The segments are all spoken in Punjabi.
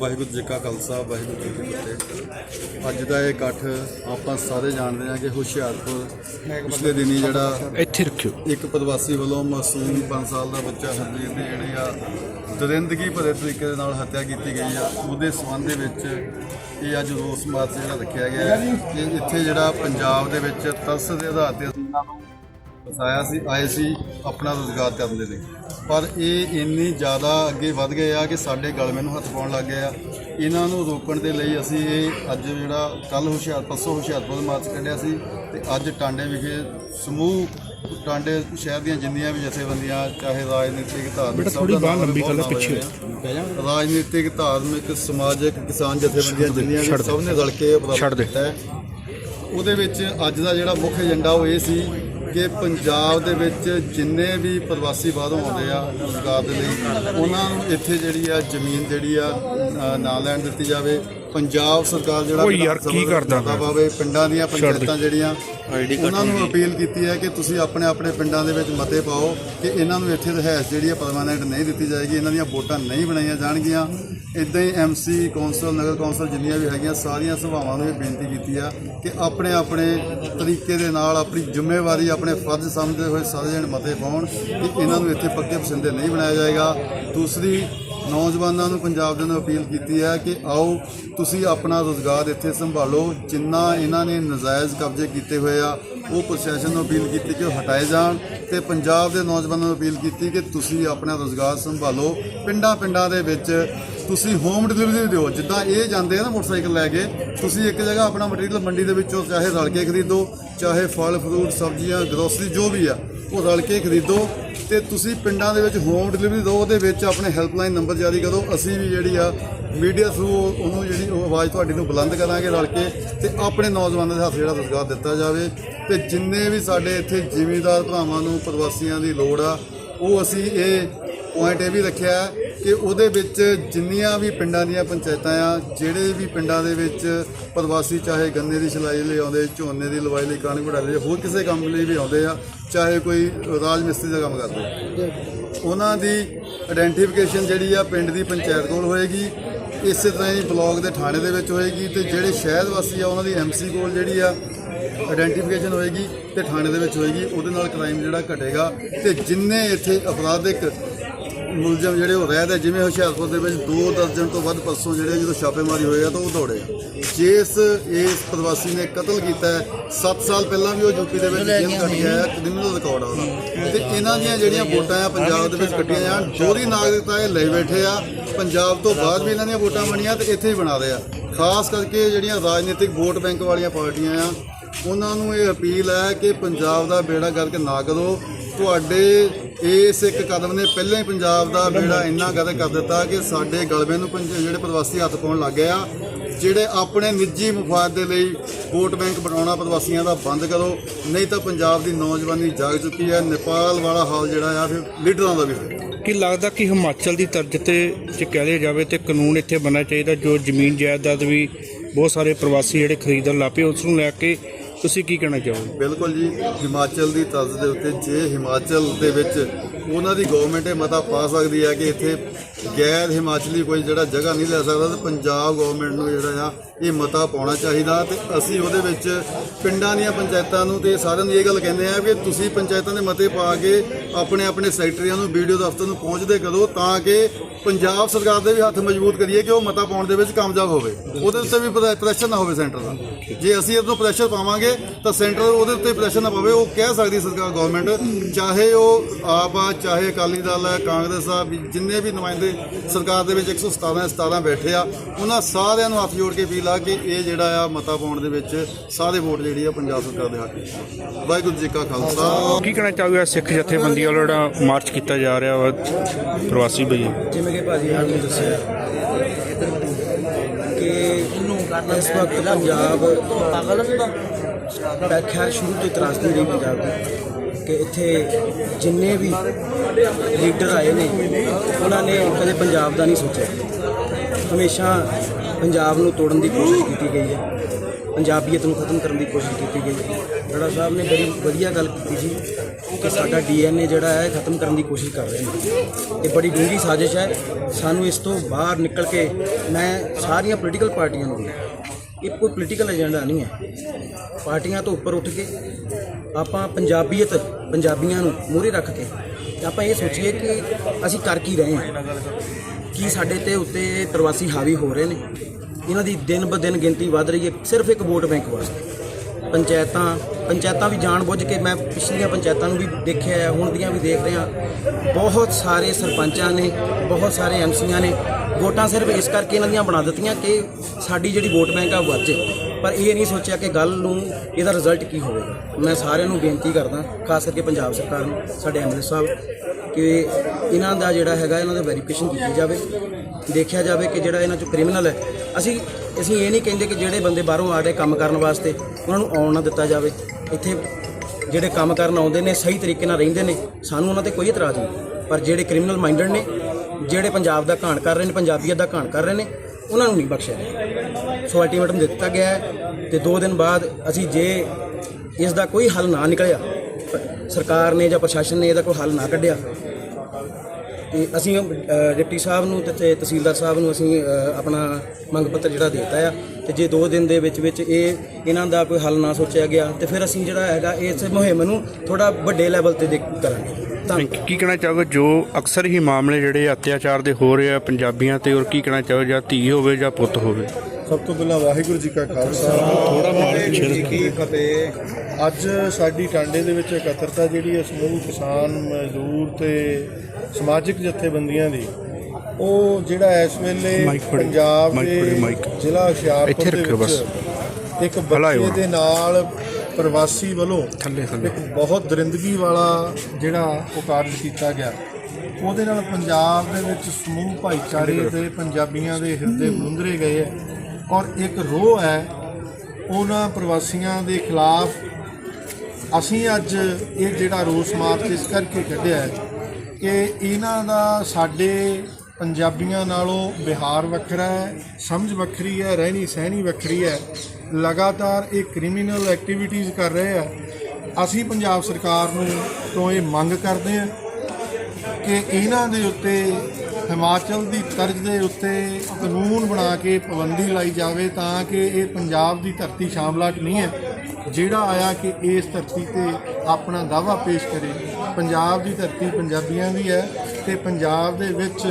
ਵਾਹਿਗੁਰੂ ਜੀ ਕਾ ਖਾਲਸਾ ਵਾਹਿਗੁਰੂ ਜੀ ਕੀ ਫਤਿਹ। ਅੱਜ ਦਾ ਇਹ ਇਕੱਠ ਆਪਾਂ ਸਾਰੇ ਜਾਣਦੇ ਹਾਂ ਕਿ ਹੁਸ਼ਿਆਰਪੁਰ। ਪਿਛਲੇ ਦਿਨੀ ਜਿਹੜਾ ਇੱਥੇ ਰੱਖਿਓ। ਇੱਕ ਪ੍ਰਵਾਸੀ ਵੱਲੋਂ ਮਾਸੂਮ 5 ਸਾਲ ਦਾ ਬੱਚਾ ਹਰਜੀਤ ਦੀ ਜਿਹੜੀ ਆ ਦਰਿੰਦਗੀ ਭਰੇ ਤਰੀਕੇ ਦੇ ਨਾਲ ਹੱਤਿਆ ਕੀਤੀ ਗਈ ਆ। ਉਹਦੇ ਸੰਬੰਧ ਦੇ ਵਿੱਚ ਇਹ ਅੱਜ ਰੋਸ ਮਾਰਚ ਜਿਹੜਾ ਰੱਖਿਆ ਗਿਆ ਹੈ ਕਿ ਇੱਥੇ ਜਿਹੜਾ ਪੰਜਾਬ ਦੇ ਵਿੱਚ ਤਰਸ ਦੇ ਆਧਾਰ ਤੇ ਵਸਾਇਆ ਸੀ ਆਏ ਸੀ ਆਪਣਾ ਰੋਜ਼ਗਾਰ ਕਰਨ ਦੇ ਲਈ ਪਰ ਇਹ ਇੰਨੀ ਜ਼ਿਆਦਾ ਅੱਗੇ ਵੱਧ ਗਏ ਆ ਕਿ ਸਾਡੇ ਗਲਵੇਂ ਨੂੰ ਹੱਥ ਪਾਉਣ ਲੱਗ ਗਏ ਆ ਇਹਨਾਂ ਨੂੰ ਰੋਕਣ ਦੇ ਲਈ ਅਸੀਂ ਇਹ ਅੱਜ ਜਿਹੜਾ ਕੱਲ ਹੁਸ਼ਿਆਰ ਪਰਸੋਂ ਹੁਸ਼ਿਆਰਪੁਰ ਮਾਰਚ ਕੱਢਿਆ ਸੀ ਤੇ ਅੱਜ ਟਾਂਡੇ ਵਿਖੇ ਸਮੂਹ ਟਾਂਡੇ ਸ਼ਹਿਰ ਦੀਆਂ ਜਿੰਨੀਆਂ ਵੀ ਜਥੇਬੰਦੀਆਂ ਚਾਹੇ ਰਾਜਨੀਤਿਕ ਧਾਰਮਿਕ ਸਭ ਦਾ ਨਾਲ ਲੰਬੀ ਬਹੁਤ ਕਰ ਲੈ ਨਾਲ ਪਿੱਛੇ। ਰਾਜਨੀਤਿਕ ਧਾਰਮਿਕ ਸਮਾਜਿਕ ਕਿਸਾਨ ਜਥੇਬੰਦੀਆਂ ਜਿੰਨੀਆਂ ਵੀ। ਸਭ ਨੇ ਰਲ ਕੇ ਉਪਰਾਲਾ। ਕੀਤਾ ਹੈ ਉਹਦੇ ਵਿੱਚ ਅੱਜ ਦਾ ਜਿਹੜਾ ਮੁੱਖ ਏਜੰਡਾ ਉਹ ਇਹ ਸੀ ਕਿ ਪੰਜਾਬ ਦੇ ਵਿੱਚ ਜਿੰਨੇ ਵੀ ਪ੍ਰਵਾਸੀ ਬਾਹਰੋਂ ਆਉਂਦੇ ਆ ਰੋਜ਼ਗਾਰ ਦੇ ਲਈ, ਉਹਨਾਂ ਨੂੰ ਇੱਥੇ ਜਿਹੜੀ ਆ ਜ਼ਮੀਨ ਜਿਹੜੀ ਆ ਨਾ ਲੈਣ ਦਿੱਤੀ ਜਾਵੇ। ਪੰਜਾਬ ਸਰਕਾਰ ਜਿਹੜਾ ਓਏ ਯਾਰ, ਕੀ ਕਰਦਾ ਪਾਵੇ ਪਿੰਡਾਂ ਦੀਆਂ। ਪੰਚਾਇਤਾਂ ਜਿਹੜੀਆਂ ਉਹਨਾਂ ਨੂੰ ਅਪੀਲ ਕੀਤੀ ਹੈ ਕਿ ਤੁਸੀਂ ਆਪਣੇ ਆਪਣੇ ਪਿੰਡਾਂ ਦੇ ਵਿੱਚ ਮਤੇ ਪਾਓ ਕਿ ਇਹਨਾਂ ਨੂੰ ਇੱਥੇ ਰਿਹਾਇਸ਼ ਜਿਹੜੀ ਆ ਪਰਮਾਨੈਂਟ ਨਹੀਂ ਦਿੱਤੀ ਜਾਏਗੀ ਇਹਨਾਂ ਦੀਆਂ ਵੋਟਾਂ ਨਹੀਂ ਬਣਾਈਆਂ ਜਾਣਗੀਆਂ। ਇਦਾਂ ਹੀ ਐਮਸੀ ਕੌਂਸਲ ਨਗਰ ਕੌਂਸਲ ਜਿੰਨੀਆਂ ਵੀ ਹੈਗੀਆਂ ਸਾਰੀਆਂ ਸਭਾਵਾਂ ਨੂੰ ਇਹ ਬੇਨਤੀ ਕੀਤੀ ਆ ਕਿ ਆਪਣੇ ਆਪਣੇ ਤਰੀਕੇ ਦੇ ਨਾਲ ਆਪਣੀ ਜ਼ਿੰਮੇਵਾਰੀ ਆਪਣੇ ਫਰਜ਼ ਸਮਝਦੇ ਹੋਏ ਸਾਰੇ ਜਣ ਮਤੇ ਪਾਉਣ ਕਿ ਇਹਨਾਂ ਨੂੰ ਇੱਥੇ ਪੱਕੇ ਪਸੰਦੇ ਨਹੀਂ ਬਣਾਇਆ ਜਾਏਗਾ। ਦੂਸਰੀ ਨੌਜਵਾਨਾਂ ਨੂੰ ਪੰਜਾਬ ਦੇ ਨੂੰ ਅਪੀਲ ਕੀਤੀ ਹੈ ਕਿ ਆਓ ਤੁਸੀਂ ਆਪਣਾ ਰੋਜ਼ਗਾਰ ਇੱਥੇ ਸੰਭਾਲੋ, ਜਿੰਨਾ ਇਹਨਾਂ ਨੇ ਨਜਾਇਜ਼ ਕਬਜ਼ੇ ਕੀਤੇ ਹੋਏ ਆ, ਉਹ ਪ੍ਰਸ਼ਾਸਨ ਨੂੰ ਅਪੀਲ ਕੀਤੀ ਕਿ ਉਹ ਹਟਾਏ ਜਾਣ ਤੇ ਪੰਜਾਬ ਦੇ ਨੌਜਵਾਨਾਂ ਨੂੰ ਅਪੀਲ ਕੀਤੀ ਕਿ ਤੁਸੀਂ ਆਪਣਾ ਰੋਜ਼ਗਾਰ ਸੰਭਾਲੋ। ਪਿੰਡਾਂ ਪਿੰਡਾਂ ਦੇ ਵਿੱਚ ਤੁਸੀਂ ਹੋਮ ਡਿਲੀਵਰੀ ਦਿਓ, ਜਿੱਦਾਂ ਇਹ ਜਾਂਦੇ ਆ ਨਾ ਮੋਟਰਸਾਈਕਲ ਲੈ ਕੇ, ਤੁਸੀਂ ਇੱਕ ਜਗ੍ਹਾ ਆਪਣਾ ਮਟੀਰੀਅਲ ਮੰਡੀ ਦੇ ਵਿੱਚੋਂ ਚਾਹੇ ਰਲ ਕੇ ਖਰੀਦੋ, ਚਾਹੇ ਫਲ ਫਰੂਟ ਸਬਜ਼ੀਆਂ ਗਰੋਸਰੀ ਜੋ ਵੀ ਆ। ਉਹ ਰਲ ਕੇ ਖਰੀਦੋ ਤੇ ਤੁਸੀਂ ਪਿੰਡਾਂ ਦੇ ਵਿੱਚ ਹੋਮ ਡਿਲੀਵਰੀ ਦਿਓ, ਉਹਦੇ ਵਿੱਚ ਆਪਣੇ ਹੈਲਪਲਾਈਨ ਨੰਬਰ ਜਾਰੀ ਕਰੋ। ਅਸੀਂ ਵੀ ਜਿਹੜੀ ਆ ਮੀਡੀਆ ਥਰੂ ਉਹਨੂੰ ਜਿਹੜੀ ਉਹ ਆਵਾਜ਼ ਤੁਹਾਡੀ ਨੂੰ ਬੁਲੰਦ ਕਰਾਂਗੇ ਰਲ ਕੇ ਤੇ ਆਪਣੇ ਨੌਜਵਾਨਾਂ ਦੇ ਹੱਥ ਜਿਹੜਾ ਰੁਜ਼ਗਾਰ ਦਿੱਤਾ ਜਾਵੇ। ਤੇ ਜਿੰਨੇ ਵੀ ਸਾਡੇ ਇੱਥੇ ਜ਼ਿਮੀਂਦਾਰ ਭਰਾਵਾਂ ਨੂੰ, ਪ੍ਰਵਾਸੀਆਂ ਦੀ ਲੋੜ ਆ, ਉਹ ਅਸੀਂ ਇਹ ਪੁਆਇੰਟ ਇਹ ਵੀ ਰੱਖਿਆ ਕਿ ਉਹਦੇ ਵਿੱਚ ਜਿੰਨੀਆਂ ਵੀ ਪਿੰਡਾਂ ਦੀਆਂ ਪੰਚਾਇਤਾਂ ਆ, ਜਿਹੜੇ ਵੀ ਪਿੰਡਾਂ ਦੇ ਵਿੱਚ ਪ੍ਰਵਾਸੀ ਚਾਹੇ ਗੰਨੇ ਦੀ ਸਿਲਾਈ ਲਈ ਆਉਂਦੇ ਝੋਨੇ ਦੀ ਲਵਾਈ ਲਈ ਕਣਕ ਵਢਾਈ ਲਈ ਹੋਰ ਕਿਸੇ ਕੰਮ ਲਈ ਵੀ ਆਉਂਦੇ ਆ ਚਾਹੇ ਕੋਈ ਰਾਜ ਮਿਸਤਰੀ ਦਾ ਕੰਮ ਕਰਦੇ। ਉਹਨਾਂ ਦੀ ਆਇਡੈਂਟੀਫਿਕੇਸ਼ਨ ਜਿਹੜੀ ਆ ਪਿੰਡ ਦੀ ਪੰਚਾਇਤ ਕੋਲ ਹੋਏਗੀ। ਇਸੇ ਤਰ੍ਹਾਂ ਹੀ ਬਲਾਕ ਦੇ ਥਾਣੇ ਦੇ ਵਿੱਚ ਹੋਏਗੀ ਤੇ ਜਿਹੜੇ ਸ਼ਹਿਰ ਵਾਸੀ ਆ, ਉਹਨਾਂ ਦੀ ਐਮਸੀ ਕੋਲ ਜਿਹੜੀ ਆ ਆਇਡੈਂਟੀਫਿਕੇਸ਼ਨ ਹੋਏਗੀ ਤੇ ਥਾਣੇ ਦੇ ਵਿੱਚ ਹੋਏਗੀ। ਉਹਦੇ ਨਾਲ ਕ੍ਰਾਈਮ ਜਿਹੜਾ ਘਟੇਗਾ ਤੇ ਜਿੰਨੇ ਇੱਥੇ ਅਪਰਾਧਿਕ ਮੁਲਜ਼ਮ ਜਿਹੜੇ ਹੋ ਰਹੇ ਤੇ ਜਿਵੇਂ ਹੁਸ਼ਿਆਰਪੁਰ ਦੇ ਵਿੱਚ ਦੋ ਦਰਜਨ ਤੋਂ ਵੱਧ ਪਰਸੋਂ ਜਿਹੜੇ ਜਦੋਂ ਛਾਪੇਮਾਰੀ ਹੋਏ ਆ ਤਾਂ ਉਹ ਦੌੜੇ ਆ। ਜਿਸ ਇਸ ਪ੍ਰਵਾਸੀ ਨੇ ਕਤਲ ਕੀਤਾ ਹੈ 7 ਸਾਲ ਪਹਿਲਾਂ ਵੀ ਉਹ ਯੂਪੀ ਦੇ ਵਿੱਚ ਜੇਲ੍ਹ ਕੱਟ ਗਿਆ ਕ੍ਰਿਮੀਨਲ ਰਿਕਾਰਡ ਆ ਉਹਦਾ। ਤੇ ਇਹਨਾਂ ਦੀਆਂ ਜਿਹੜੀਆਂ ਵੋਟਾਂ ਆ, ਪੰਜਾਬ ਦੇ ਵਿੱਚ ਕੱਟੀਆਂ ਜਾਣ ਦੋਹਰੀ ਨਾਗਰਿਕਤਾ ਇਹ ਲੈ ਬੈਠੇ ਆ, ਪੰਜਾਬ ਤੋਂ ਬਾਅਦ ਵੀ ਇਹਨਾਂ ਦੀਆਂ ਵੋਟਾਂ ਬਣੀਆਂ ਤੇ ਇੱਥੇ ਹੀ ਬਣਾ ਰਹੇ ਆ। ਖਾਸ ਕਰਕੇ ਜਿਹੜੀਆਂ ਰਾਜਨੀਤਿਕ ਵੋਟ ਬੈਂਕ ਵਾਲੀਆਂ ਪਾਰਟੀਆਂ ਆ, ਉਹਨਾਂ ਨੂੰ ਇਹ ਅਪੀਲ ਹੈ ਕਿ ਪੰਜਾਬ ਦਾ ਬੇੜਾ ਕਰਕੇ ਨਾ ਕਰੋ। ਤੁਹਾਡੇ ਇਸ ਇੱਕ ਕਦਮ ਨੇ ਪਹਿਲਾਂ ਹੀ ਪੰਜਾਬ ਦਾ ਬੇੜਾ ਇੰਨਾ ਗਰਕ ਕਰ ਦਿੱਤਾ ਕਿ ਸਾਡੇ ਗਲਬੇ ਨੂੰ ਪੰਜ- ਜਿਹੜੇ ਪ੍ਰਵਾਸੀ ਹੱਥ ਪਾਉਣ ਲੱਗ ਗਏ ਆ, ਜਿਹੜੇ ਆਪਣੇ ਨਿੱਜੀ ਮਫਾਦ ਦੇ ਲਈ ਵੋਟ ਬੈਂਕ ਬਣਾਉਣਾ ਪ੍ਰਵਾਸੀਆਂ ਦਾ ਬੰਦ ਕਰੋ, ਨਹੀਂ ਤਾਂ ਪੰਜਾਬ ਦੀ ਨੌਜਵਾਨੀ ਜਾਗ ਚੁੱਕੀ ਹੈ, ਨੇਪਾਲ ਵਾਲਾ ਹਾਲ ਜਿਹੜਾ ਆ, ਫਿਰ ਲੀਡਰਾਂ ਦਾ ਵੀ ਹੋਏਗਾ ਕੀ ਲੱਗਦਾ ਕਿ ਹਿਮਾਚਲ ਦੀ ਤਰਜ਼ ਤੇ ਜੇ ਕਹਿ ਲਿਆ ਜਾਵੇ ਤੇ ਕਾਨੂੰਨ ਇੱਥੇ ਬਣਨਾ ਚਾਹੀਦਾ, ਜੋ ਜ਼ਮੀਨ ਜਾਇਦਾਦ ਵੀ ਬਹੁਤ ਸਾਰੇ ਪ੍ਰਵਾਸੀ ਜਿਹੜੇ ਖਰੀਦਣ ਪਏ, ਉਸ ਨੂੰ ਲੈ ਕੇ ਤੁਸੀਂ ਕੀ ਕਹਿਣਾ ਚਾਹੋਗੇ? ਬਿਲਕੁਲ ਜੀ, ਹਿਮਾਚਲ ਦੀ ਤਰਜ਼ ਦੇ ਉੱਤੇ ਜੇ ਹਿਮਾਚਲ ਦੇ ਵਿੱਚ ਉਹਨਾਂ ਦੀ ਗਵਰਨਮੈਂਟ ਇਹ ਮਤਾ ਪਾ ਸਕਦੀ ਹੈ ਕਿ ਇੱਥੇ ਗੈਰ ਹਿਮਾਚਲੀ ਕੋਈ ਜਿਹੜਾ ਜਗ੍ਹਾ ਨਹੀਂ ਲੈ ਸਕਦਾ ਤਾਂ ਪੰਜਾਬ ਗਵਰਨਮੈਂਟ ਨੂੰ ਜਿਹੜਾ ਆ, ਇਹ ਮਤਾ ਪਾਉਣਾ ਚਾਹੀਦਾ ਤੇ ਅਸੀਂ ਉਹਦੇ ਵਿੱਚ ਪਿੰਡਾਂ ਦੀਆਂ ਪੰਚਾਇਤਾਂ ਨੂੰ ਤੇ ਸਾਰਿਆਂ ਨੂੰ ਇਹ ਗੱਲ ਕਹਿੰਦੇ ਆ ਕਿ ਤੁਸੀਂ ਪੰਚਾਇਤਾਂ ਦੇ ਮਤੇ ਪਾ ਕੇ ਆਪਣੇ ਆਪਣੇ ਸੈਕਟਰੀਆਂ ਨੂੰ, ਵੀਡੀਓ ਦਫ਼ਤਰ ਨੂੰ ਪਹੁੰਚਦੇ ਕਰੋ ਤਾਂ ਕਿ ਪੰਜਾਬ ਸਰਕਾਰ ਦੇ ਵੀ ਹੱਥ ਮਜ਼ਬੂਤ ਕਰੀਏ ਕਿ ਉਹ ਮਤਾ ਪਾਉਣ ਦੇ ਵਿੱਚ ਕਾਮਯਾਬ ਹੋਵੇ। ਉਹਦੇ ਉੱਤੇ ਵੀ ਪ੍ਰੈ- ਪ੍ਰੈਸ਼ਰ ਨਾ ਹੋਵੇ ਸੈਂਟਰ ਦਾ। ਜੇ ਅਸੀਂ ਇਹਦੋਂ ਪ੍ਰੈਸ਼ਰ ਪਾਵਾਂਗੇ ਤਾਂ ਸੈਂਟਰ ਉਹਦੇ ਉੱਤੇ ਪ੍ਰੈਸ਼ਰ ਨਾ ਪਾਵੇ, ਉਹ ਕਹਿ ਸਕਦੀ ਸਰਕਾਰ ਗਵਰਨਮੈਂਟ ਚਾਹੇ ਉਹ ਆਪ ਆ ਚਾਹੇ ਅਕਾਲੀ ਦਲ ਹੈ ਕਾਂਗਰਸ ਆ ਵੀ ਜਿੰਨੇ ਵੀ ਨੁਮਾਇੰਦੇ ਸਰਕਾਰ ਦੇ ਵਿੱਚ 117 17 ਬੈਠੇ ਆ ਉਹਨਾਂ ਸਾਰਿਆਂ ਨੂੰ ਹੱਥ ਜੋੜ ਕੇ ਅਪੀਲ ਆ ਕਿ ਇਹ ਜਿਹੜਾ ਆ ਮਤਾ ਪਾਉਣ ਦੇ ਵਿੱਚ ਸਾਰੇ ਵੋਟ ਜਿਹੜੀ ਆ ਪੰਜਾਬ ਸਰਕਾਰ ਦੇ ਹੱਕ ਵਿੱਚ ਵਾਹਿਗੁਰੂ ਜੀ ਕਾ ਖਾਲਸਾ। ਕੀ ਕਹਿਣਾ ਚਾਹੋਗੇ ਸਿੱਖ ਜਥੇਬੰਦੀ ਵੱਲੋਂ ਜਿਹੜਾ ਮਾਰਚ ਕੀਤਾ ਜਾ ਰਿਹਾ ਵਾ ਪ੍ਰਵਾਸੀ ਭਈ ਜਿਵੇਂ ਕਿ ਭਾਜੀ ਨੇ ਦੱਸਿਆ ਕਿ ਇਸ ਵਕਤ ਪੰਜਾਬ ਦਾ ਖੈਰ ਸ਼ੁਰੂ ਤੋਂ ਤਰਾਸਦੀ ਰਹੀ ਪੰਜਾਬ ਦੀ। ਕਿ ਇੱਥੇ ਜਿੰਨੇ ਵੀ ਲੀਡਰ ਆਏ ਨੇ, ਉਹਨਾਂ ਨੇ ਕਦੇ ਪੰਜਾਬ ਦਾ ਨਹੀਂ ਸੋਚਿਆ। ਹਮੇਸ਼ਾ ਪੰਜਾਬ ਨੂੰ ਤੋੜਨ ਦੀ ਕੋਸ਼ਿਸ਼ ਕੀਤੀ ਗਈ ਹੈ। ਪੰਜਾਬੀਅਤ ਨੂੰ ਖਤਮ ਕਰਨ ਦੀ ਕੋਸ਼ਿਸ਼ ਕੀਤੀ ਗਈ ਹੈ। ਸਾਹਿਬ ਨੇ ਬੜੀ ਵਧੀਆ ਗੱਲ ਕੀਤੀ ਸੀ ਕਿ ਸਾਡਾ ਡੀਐਨਏ ਜਿਹੜਾ ਹੈ, ਖਤਮ ਕਰਨ ਦੀ ਕੋਸ਼ਿਸ਼ ਕਰ ਰਹੇ ਨੇ। ਇਹ ਬੜੀ ਡੂੰਘੀ ਸਾਜ਼ਿਸ਼ ਹੈ। ਸਾਨੂੰ ਇਸ ਤੋਂ ਬਾਹਰ ਨਿਕਲ ਕੇ ਮੈਂ ਸਾਰੀਆਂ ਪੋਲੀਟੀਕਲ ਪਾਰਟੀਆਂ ਨੂੰ ਇਹ ਕੋਈ ਪੋਲੀਟੀਕਲ ਏਜੰਡਾ ਨਹੀਂ ਹੈ। ਪਾਰਟੀਆਂ ਤੋਂ ਉੱਪਰ ਉੱਠ ਕੇ ਆਪਾਂ ਪੰਜਾਬੀਅਤ, ਪੰਜਾਬੀਆਂ ਨੂੰ ਮੂਹਰੇ ਰੱਖ ਕੇ ਆਪਾਂ ਇਹ ਸੋਚੀਏ ਕਿ ਅਸੀਂ ਕਰ ਕੀ ਰਹੇ ਹਾਂ। ਕੀ ਸਾਡੇ ਤੇ ਉੱਤੇ ਪ੍ਰਵਾਸੀ ਹਾਵੀ ਹੋ ਰਹੇ ਨੇ? ਇਹਨਾਂ ਦੀ ਦਿਨ ਬ ਦਿਨ ਗਿਣਤੀ ਵੱਧ ਰਹੀ ਹੈ, ਸਿਰਫ ਇੱਕ ਵੋਟ ਬੈਂਕ ਵਾਸਤੇ। ਪੰਚਾਇਤਾਂ ਪੰਚਾਇਤਾਂ ਵੀ ਜਾਣ ਬੁੱਝ ਕੇ ਮੈਂ ਪਿਛਲੀਆਂ ਪੰਚਾਇਤਾਂ ਨੂੰ ਵੀ ਦੇਖਿਆ ਹੁਣ ਦੀਆਂ ਵੀ ਦੇਖ ਰਿਹਾ। ਬਹੁਤ ਸਾਰੇ ਸਰਪੰਚਾਂ ਨੇ, ਬਹੁਤ ਸਾਰੇ ਐਮਸੀਆਂ ਨੇ ਵੋਟਾਂ ਸਿਰਫ ਇਸ ਕਰਕੇ ਇਹਨਾਂ ਦੀਆਂ ਬਣਾ ਦਿੱਤੀਆਂ ਕਿ ਸਾਡੀ ਜਿਹੜੀ ਵੋਟ ਬੈਂਕ ਆ ਉਹ ਵੱਧ। ਜਾਏ ਪਰ ਇਹ ਨਹੀਂ ਸੋਚਿਆ ਕਿ ਗੱਲ ਨੂੰ ਇਹਦਾ ਰਿਜ਼ਲਟ ਕੀ ਹੋਵੇਗਾ। ਮੈਂ ਸਾਰਿਆਂ ਨੂੰ ਬੇਨਤੀ ਕਰਦਾ, ਖਾਸ ਕਰਕੇ ਪੰਜਾਬ ਸਰਕਾਰ ਨੂੰ, ਸਾਡੇ ਐਮਐਲਏ ਸਾਹਿਬ, ਕਿ ਇਹਨਾਂ ਦਾ ਜਿਹੜਾ ਹੈਗਾ, ਇਹਨਾਂ ਦਾ ਵੈਰੀਫਿਕੇਸ਼ਨ ਕੀਤੀ ਜਾਵੇ, ਦੇਖਿਆ ਜਾਵੇ ਕਿ ਜਿਹੜਾ ਇਹਨਾਂ ਚੋਂ ਕ੍ਰਿਮੀਨਲ ਹੈ। ਅਸੀਂ ਅਸੀਂ ਇਹ ਨਹੀਂ ਕਹਿੰਦੇ ਕਿ ਜਿਹੜੇ ਬੰਦੇ ਬਾਹਰੋਂ ਆ ਰਹੇ ਕੰਮ ਕਰਨ ਵਾਸਤੇ, ਉਹਨਾਂ ਨੂੰ ਆਉਣ ਨਾ ਦਿੱਤਾ ਜਾਵੇ। ਇੱਥੇ ਜਿਹੜੇ ਕੰਮ ਕਰਨ ਆਉਂਦੇ ਨੇ, ਸਹੀ ਤਰੀਕੇ ਨਾਲ ਰਹਿੰਦੇ ਨੇ, ਸਾਨੂੰ ਉਹਨਾਂ ਤੇ ਕੋਈ ਇਤਰਾਜ਼ ਨਹੀਂ। ਪਰ ਜਿਹੜੇ ਕ੍ਰਿਮੀਨਲ ਮਾਈਂਡਡ ਨੇ ਜਿਹੜੇ ਪੰਜਾਬ ਦਾ ਘਾਣ ਕਰ ਰਹੇ ਨੇ, ਪੰਜਾਬੀਅਤ ਦਾ ਘਾਣ ਕਰ ਰਹੇ ਨੇ, ਉਹਨਾਂ ਨੂੰ ਨਹੀਂ ਬਖਸ਼ਿਆ ਸੋ ਅਲਟੀਮੇਟਮ ਦਿੱਤਾ ਗਿਆ ਹੈ ਤੇ 2 ਦਿਨ ਬਾਅਦ ਅਸੀਂ ਜੇ ਇਸ ਦਾ ਕੋਈ ਹੱਲ ਨਾ ਨਿਕਲਿਆ ਸਰਕਾਰ ਨੇ ਜਾਂ ਪ੍ਰਸ਼ਾਸਨ ਨੇ ਇਹਦਾ ਕੋਈ ਹੱਲ ਨਾ ਕੱਢਿਆ ਤੇ ਅਸੀਂ ਅ, ਡਿਪਟੀ ਸਾਹਿਬ ਨੂੰ ਤੇ- ਤੇ ਤਹਿਸੀਲਦਾਰ ਸਾਹਿਬ ਨੂੰ ਅਸੀਂ ਅ, ਆਪਣਾ ਮੰਗ ਪੱਤਰ ਜਿਹੜਾ ਦੇ ਦਿੱਤਾ ਆ। ਤੇ ਜੇ 2 ਦਿਨ ਦੇ ਵਿੱਚ ਵਿੱਚ ਇਹ ਇਹਨਾਂ ਦਾ ਕੋਈ ਹੱਲ ਨਾ ਸੋਚਿਆ ਗਿਆ ਤੇ ਫਿਰ ਅਸੀਂ ਜਿਹੜਾ ਹੈਗਾ ਇਸ ਮੁਹਿੰਮ ਨੂੰ ਥੋੜਾ ਵੱਡੇ ਲੈਵਲ ਤੇ ਦੇਖ ਕਰਾਂਗੇ। ਤਾਂ ਕੀ ਕਹਿਣਾ ਚਾਹੋਗੇ? ਜੋ ਅਕਸਰ ਹੀ ਮਾਮਲੇ ਜਿਹੜੇ ਅਤਿਆਚਾਰ ਦੇ ਹੋ ਰਹੇ ਆ ਪੰਜਾਬੀਆਂ ਤੇ ਔਰ ਕੀ ਕਹਿਣਾ ਚਾਹੋਗੇ? ਜਾਂ ਧੀ ਹੋਵੇ ਜਾਂ ਪੁੱਤ ਹੋਵੇ? ਸਭ ਤੋਂ ਪਹਿਲਾਂ ਵਾਹਿਗੁਰੂ ਜੀ ਕਾ ਖਾਲਸਾ। ਥੋੜਾ ਵਾਹਿਗੁਰੂ ਜੀ ਕੀ ਫਤਿਹ। ਅੱਜ ਸਾਡੀ ਟਾਂਡੇ ਦੇ ਵਿੱਚ ਇਕੱਤਰਤਾ ਜਿਹੜੀ ਹੈ ਸਮੂਹ ਕਿਸਾਨ ਮਜ਼ਦੂਰ ਤੇ ਸਮਾਜਿਕ ਜਥੇਬੰਦੀਆਂ ਦੀ ਉਹ ਜਿਹੜਾ ਇਸ ਵੇਲੇ ਪੰਜਾਬ ਦੇ। ਜ਼ਿਲ੍ਹਾ ਹੁਸ਼ਿਆਰਪੁਰ ਦੇ। ਵਿੱਚ ਇੱਕ ਬੱਚੇ ਦੇ ਨਾਲ ਪ੍ਰਵਾਸੀ ਵੱਲੋਂ ਥੱਲੇ ਥੱਲੇ। ਇੱਕ ਬਹੁਤ ਦਰਿੰਦਗੀ ਵਾਲਾ ਜਿਹੜਾ ਉਹ ਕਾਰਜ ਕੀਤਾ ਗਿਆ। ਉਹਦੇ ਨਾਲ ਪੰਜਾਬ ਦੇ ਵਿੱਚ ਸਮੂਹ ਭਾਈਚਾਰੇ ਦੇ ਪੰਜਾਬੀਆਂ ਦੇ ਹਿਰਦੇ ਬੁੰਦਰੇ ਗਏ ਹੈ। ਔਰ ਇੱਕ ਰੋਹ ਹੈ, ਉਹਨਾਂ ਪ੍ਰਵਾਸੀਆਂ ਦੇ ਖਿਲਾਫ ਅਸੀਂ ਅੱਜ ਇਹ ਜਿਹੜਾ ਰੋਸ ਮਾਰਚ ਇਸ ਕਰਕੇ ਕੱਢਿਆ ਕਿ ਇਹਨਾਂ ਦਾ ਸਾਡੇ ਪੰਜਾਬੀਆਂ ਨਾਲੋਂ ਬਿਹਾਰ ਵੱਖਰਾ ਹੈ, ਸਮਝ ਵੱਖਰੀ ਹੈ, ਰਹਿਣੀ ਸਹਿਣੀ ਵੱਖਰੀ ਹੈ, ਲਗਾਤਾਰ ਇਹ ਕ੍ਰਿਮੀਨਲ ਐਕਟੀਵਿਟੀਜ਼ ਕਰ ਰਹੇ ਆ ਅਸੀਂ ਪੰਜਾਬ ਸਰਕਾਰ ਨੂੰ ਤੋਂ ਇਹ ਮੰਗ ਕਰਦੇ ਹਾਂ ਕਿ ਇਹਨਾਂ ਦੇ ਉੱਤੇ ਹਿਮਾਚਲ ਦੀ ਤਰਜ਼ ਦੇ ਉੱਤੇ ਕਾਨੂੰਨ ਬਣਾ ਕੇ ਪਾਬੰਦੀ ਲਾਈ ਜਾਵੇ ਤਾਂ ਕਿ ਇਹ ਪੰਜਾਬ ਦੀ ਧਰਤੀ ਸ਼ਾਮਲਾਟ ਨਹੀਂ ਹੈ, ਜਿਹੜਾ ਆਇਆ ਕਿ ਇਸ ਧਰਤੀ ਤੇ ਆਪਣਾ ਦਾਵਾ ਪੇਸ਼ ਕਰੇ। ਪੰਜਾਬ ਦੀ ਧਰਤੀ ਪੰਜਾਬੀਆਂ ਦੀ ਹੈ ਤੇ ਪੰਜਾਬ ਦੇ ਵਿੱਚ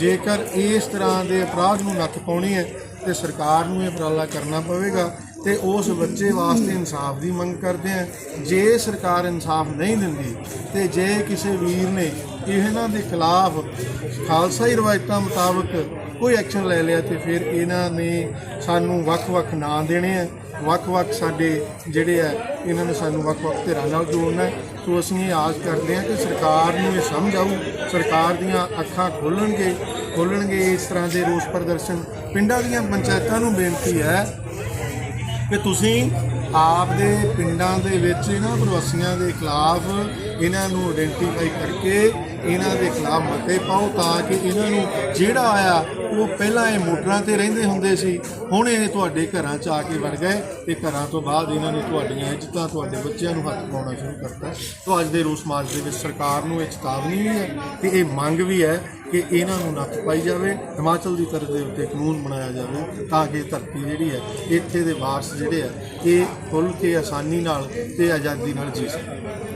ਜੇਕਰ ਇਸ ਤਰ੍ਹਾਂ ਦੇ ਅਪਰਾਧ ਨੂੰ ਨੱਥ ਪਾਉਣੀ ਹੈ, ਤੇ ਸਰਕਾਰ ਨੂੰ ਇਹ ਉਪਰਾਲਾ ਕਰਨਾ ਪਵੇਗਾ ਤੇ ਉਸ ਬੱਚੇ ਵਾਸਤੇ ਇਨਸਾਫ ਦੀ ਮੰਗ ਕਰਦੇ ਆ ਜੇ ਸਰਕਾਰ ਇਨਸਾਫ ਨਹੀਂ ਦਿੰਦੀ ਤੇ ਜੇ ਕਿਸੇ ਵੀਰ ਨੇ ਇਹਨਾਂ ਦੇ ਖਿਲਾਫ ਖਾਲਸਾਈ ਰਵਾਇਤਾਂ ਮੁਤਾਬਕ ਕੋਈ ਐਕਸ਼ਨ ਲੈ ਲਿਆ ਤੇ ਫਿਰ ਇਹਨਾਂ ਨੇ ਸਾਨੂੰ ਵੱਖ-ਵੱਖ ਨਾਂ ਦੇਣੇ ਆ। ਵੱਖ-ਵੱਖ ਸਾਡੇ ਜਿਹੜੇ ਆ, ਇਹਨਾਂ ਨੇ ਸਾਨੂੰ ਵੱਖ-ਵੱਖ ਧਿਰਾਂ ਨਾਲ ਜੋੜਨਾ ਸੋ ਅਸੀਂ ਇਹ ਆਸ ਕਰਦੇ ਹਾਂ ਕਿ ਸਰਕਾਰ ਨੂੰ ਇਹ ਸਮਝ ਆਊ। ਸਰਕਾਰ ਦੀਆਂ ਅੱਖਾਂ ਖੋਲਣਗੇ ਖੋਲਣਗੇ ਇਸ ਤਰ੍ਹਾਂ ਦੇ ਰੋਸ ਪ੍ਰਦਰਸ਼ਨ। ਪਿੰਡਾਂ ਦੀਆਂ ਪੰਚਾਇਤਾਂ ਨੂੰ ਬੇਨਤੀ ਹੈ ਕਿ ਤੁਸੀਂ ਆਪ ਦੇ ਪਿੰਡਾਂ ਦੇ ਵਿੱਚ ਇਹਨਾਂ ਪ੍ਰਵਾਸੀਆਂ ਦੇ ਖਿਲਾਫ ਇਹਨਾਂ ਨੂੰ ਆਇਡੈਂਟੀਫਾਈ ਕਰਕੇ ਇਹਨਾਂ ਦੇ ਖਿਲਾਫ ਮਤੇ ਪਾਓ ਤਾਂ ਕਿ ਇਹਨਾਂ ਨੂੰ ਜਿਹੜਾ ਆਇਆ, ਉਹ ਪਹਿਲਾਂ ਇਹ ਮੋਟਰਾਂ ਤੇ ਰਹਿੰਦੇ ਹੁੰਦੇ ਸੀ, ਹੁਣ ਇਹ ਤੁਹਾਡੇ ਘਰਾਂ 'ਚ ਆ ਕੇ ਵੜ ਗਏ ਤੇ ਘਰਾਂ ਤੋਂ ਬਾਅਦ ਇਹਨਾਂ ਨੇ ਤੁਹਾਡੀਆਂ ਇੱਜ਼ਤਾਂ, ਤੁਹਾਡੇ ਬੱਚਿਆਂ ਨੂੰ ਹੱਥ ਪਾਉਣਾ ਸ਼ੁਰੂ ਕਰਤਾ। ਤੋਂ ਅੱਜ ਦੇ ਰੋਸ ਮਾਰਚ ਦੇ ਵਿੱਚ ਸਰਕਾਰ ਨੂੰ ਇਹ ਚੇਤਾਵਨੀ ਵੀ ਹੈ ਤੇ ਇਹ ਮੰਗ ਵੀ ਹੈ ਕਿ ਇਹਨਾਂ ਨੂੰ ਨੱਥ ਪਾਈ ਜਾਵੇ, ਹਿਮਾਚਲ ਦੀ ਤਰ੍ਹਾਂ ਦੇ ਉੱਤੇ ਕਾਨੂੰਨ ਬਣਾਇਆ ਜਾਵੇ ਤਾਂ ਕਿ ਧਰਤੀ ਜਿਹੜੀ ਹੈ, ਇੱਥੇ ਦੇ ਵਾਰਸ ਜਿਹੜੇ ਆ ਇਹ ਖੁੱਲ ਕੇ ਆਸਾਨੀ ਨਾਲ ਤੇ ਆਜ਼ਾਦੀ ਨਾਲ ਜੀ ਸਕਣ।